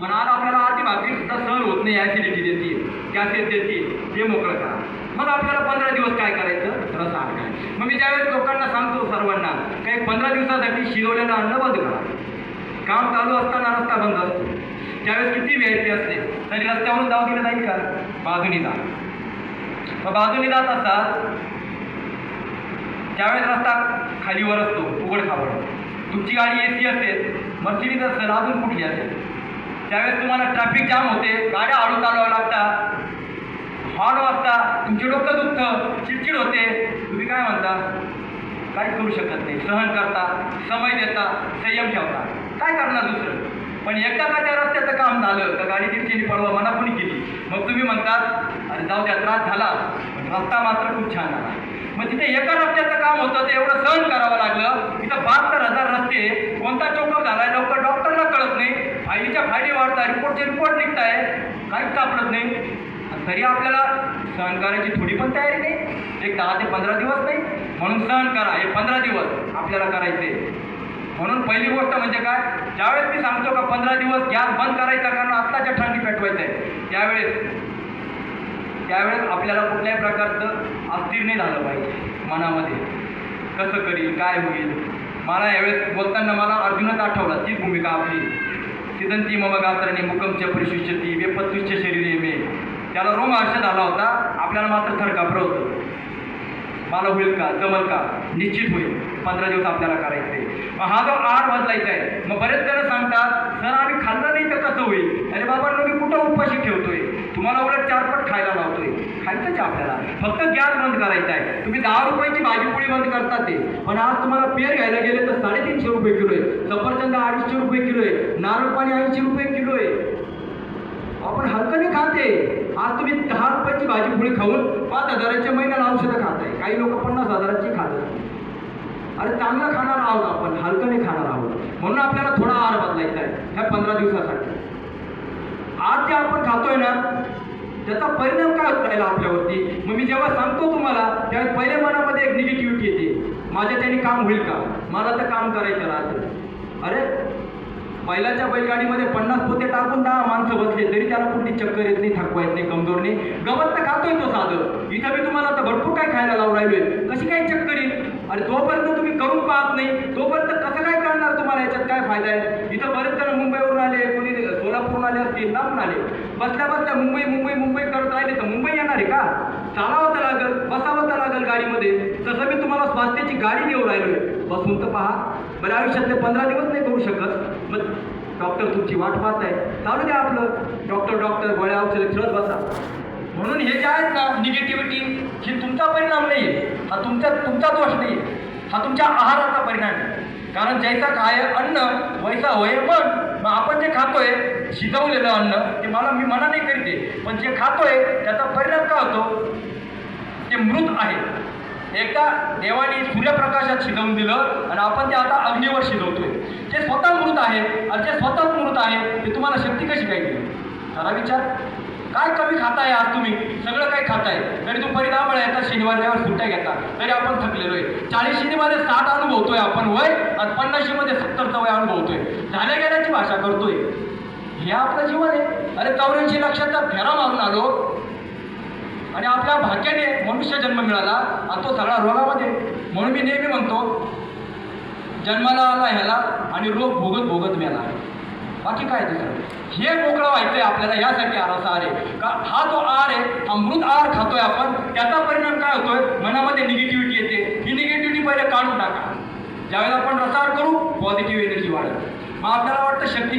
पण आज आपल्याला आधी भाकरी सुद्धा सहन होत नाही ॲसिडिटी देते गॅसेस देते हे मोकळं करा. मग आपल्याला पंधरा दिवस काय करायचं? रस काय मग मी ज्यावेळेस लोकांना सांगतो सर्वांना काही पंधरा दिवसासाठी शिजवलेलं अन्न बंद करा. काम चालू असताना रस्ता बंद असतो. त्यावेळेस किती वेळची असते तरी रस्त्यावरून जाऊ दिलं जाईल का बाजूनी जा मग बाजूनी जात असतात त्यावेळेस रस्ता खालीवर असतो उघड खावड तुमची गाडी ए सी असेल मर्सिडीज असेल अजून कुठली असेल? त्यावेळेस तुम्हाला ट्रॅफिक जाम होते गाड्या हळू चालवाव्या लागतात. हॉर्न वाजता तुमचे डोकं दुखतं चिडचिड होते. तुम्ही काय म्हणता? काही करू शकत नाही. सहन करता समय देता संयम ठेवता. काय करणार दुसरं? पण एकदा का त्या रस्त्याचं काम झालं तर गाडी तिरकीने पडवा मना कोणी केली. मग तुम्ही म्हणतात अरे जाऊ द्या त्रास झाला. पण रस्ता मात्र खूप छान झाला. मग तिथे एका रस्त्याचं काम होतं ते एवढं सहन करावं लागलं. तरी आपल्याला सहन करायची थोडी पण तयारी नाही. एक दहा ते पंधरा दिवस नाही. म्हणून सहन करा. हे पंधरा दिवस आपल्याला करायचे. म्हणून पहिली गोष्ट म्हणजे काय? ज्यावेळेस मी सांगतो का पंधरा दिवस गॅस बंद करायचा कारण आत्ताच्या थंडी पेटवायचं आहे त्यावेळेस त्यावेळेस आपल्याला कुठल्याही प्रकारचं अस्थिर नाही झालं पाहिजे मनामध्ये. कसं करील? काय होईल? मला यावेळेस बोलताना मला अर्जुनच आठवला ती भूमिका आपली. सिदंती मम गात्राने मुकमच्या परिशिष्यती वेपत्विच्छ शरीरे मे त्याला रोम रोमहर्ष झाला होता आपल्याला मात्र थरकापरं होतं. मला होईल का? जमल का? निश्चित होईल. पंधरा दिवस आपल्याला करायचे. मग हा जो आहार बदलायचा आहे मग बरेच जण सांगतात सर आम्ही खाल्लं नाही तर कसं होईल? अरे बाबा मी कुठं उपाशी ठेवतोय? तुम्हाला उलट चारपट खायला लावतोय. खायचंच आपल्याला. फक्त गॅस बंद करायचा आहे. तुम्ही दहा रुपयाची भाजीपोळी बंद करता ते. पण आज तुम्हाला पेर घ्यायला गेले तर साडेतीनशे रुपये किलो आहे. सफरचंद अडीचशे रुपये किलो आहे. नारळ पाणी ऐंशी रुपये किलो आहे. आपण हलकं नाही खाते. आज तुम्ही दहा रुपयाची भाजी पोळी खाऊन पाच हजाराच्या महिन्याला औषधं खाताय. काही लोक पन्नास हजाराची खातात. अरे चांगलं खाणार आहोत आपण हलकं नाही खाणार आहोत. म्हणून आपल्याला थोडा आहार बदलायचा आहे ह्या पंधरा दिवसासाठी. आज जे आपण खातोय ना त्याचा परिणाम काय होत राहिला आपल्यावरती? मग मी जेव्हा सांगतो तुम्हाला त्यावेळेस पहिल्या मनामध्ये एक निगेटिव्हिटी येते. माझ्या त्याने काम होईल का? मला तर काम करायचं राहतं. अरे बैलाच्या बैलगाडीमध्ये पन्नास पोते टाकून दहा माणसं बसले तरी त्याला कुठली चक्कर येत नाही थकवा येत नाही कमजोर नाही. गवत तर खातोय तो साधं. इथं मी तुम्हाला आता भरपूर काय खायला लावून राहिलोय. कशी काय चक्कर येईल? आणि तोपर्यंत तुम्ही करून पाहत नाही. तोपर्यंत कसं काय करणार तुम्हाला? याच्यात काय फायदा आहे? इथं बरेच जण मुंबईवरून आले कोणी सोलापूरून आले असतील लांबून आले. बसल्या बसल्या मुंबई मुंबई मुंबई करत राहिले तर मुंबई येणार आहे का? चालावं तर लागेल बसावं तर लागेल गाडीमध्ये. तसं मी तुम्हाला स्वास्थ्याची गाडी देऊ राहिलोय. तुमचं तर पहा. बरं आयुष्यातले पंधरा दिवस नाही करू शकत. मग डॉक्टर तुमची वाट पाहत आहे. चालू द्या आपलं. डॉक्टर डॉक्टर गोळ्या औषध खेळत बसा. म्हणून हे जे आहेत ना निगेटिव्हिटी ही तुमचा परिणाम नाही आहे. हा तुमचा तुमचा दोष नाही आहे. हा तुमच्या आहाराचा परिणाम आहे. कारण जैसा काय अन्न वैसा होय पण मग आपण जे खातोय शिजवलेलं अन्न ते मला मी मना नाही करते पण जे खातोय त्याचा परिणाम काय होतो ते मृत आहे एकदा देवाने सूर्यप्रकाशात शिजवून दिलं आणि आपण ते आता अग्नीवर शिजवतोय जे स्वतः मृत आहे आणि जे स्वतः मृत आहे ते तुम्हाला शक्ती कशी काय दिली जरा विचार. काय कमी खाताय आज तुम्ही? सगळं काय खाताय? तरी दुपारी परिणाम येतात शनिवार रविवार सुट्ट्या घेता. तरी आपण थकलेलो आहे. चाळीशीमध्ये साठ अनुभवतोय आपण वय आणि पन्नाशीमध्ये सत्तरचं वय अनुभवतोय. झाल्या गेल्याची भाषा करतोय. हे आपलं जीवन आहे. अरे चौऱ्याऐंशी लक्षाचा फेरा मारून आलो आणि आपल्या भाग्याने मनुष्य जन्म मिळाला आणि तो सगळा रोगामध्ये म्हणून मी नेहमी म्हणतो जन्माला आला ह्याला आणि रोग भोगत भोगत मिळाला बाकी काय दुसरं हे मोकळं व्हायचंय आपल्याला यासाठी आराचा आर आहे. का हा जो आर आहे अमृत आर आहार खातोय आपण त्याचा परिणाम काय होतोय? मनामध्ये निगेटिव्हिटी येते. ही निगेटिव्हिटी पहिले काढून टाका. ज्यावेळेला आपण रसार करू पॉझिटिव्ह एनर्जी वाढेल. मग आपल्याला वाटतं शक्ती